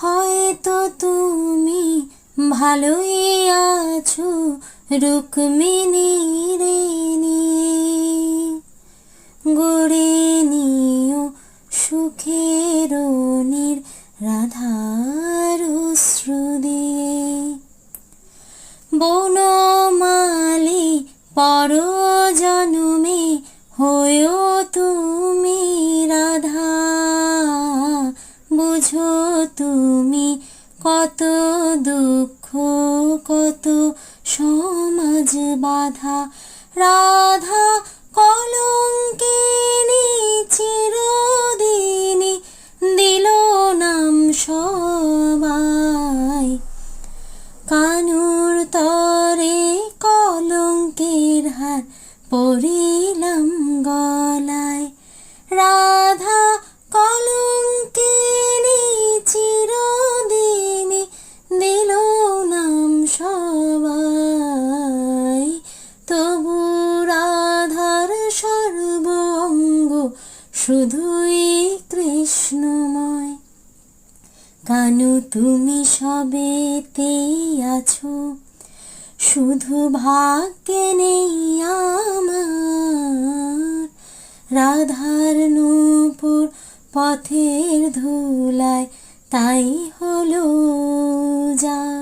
হয়তো তুমি ভালোই আছো রুক্মিণী রে গড়ে নিও সুখের রাধার অশ্রু দিয়ে। বনমালী পর জন্মে হয়েও তুমি বুঝো তুমি কত দুঃখ, কত সমাজ বাধা। রাধা কলঙ্কিনী চিরদিনী দিল নাম সবাই। কানুর তরে কলঙ্কের হার পরিলাম গলায়। শুধুই কৃষ্ণময়। কানু, তুমি সবেতেই আছো। শুধু ভাগ্যে নেই আমার। রাধার নূপুর পথের ধুলায় তাই হলো যা।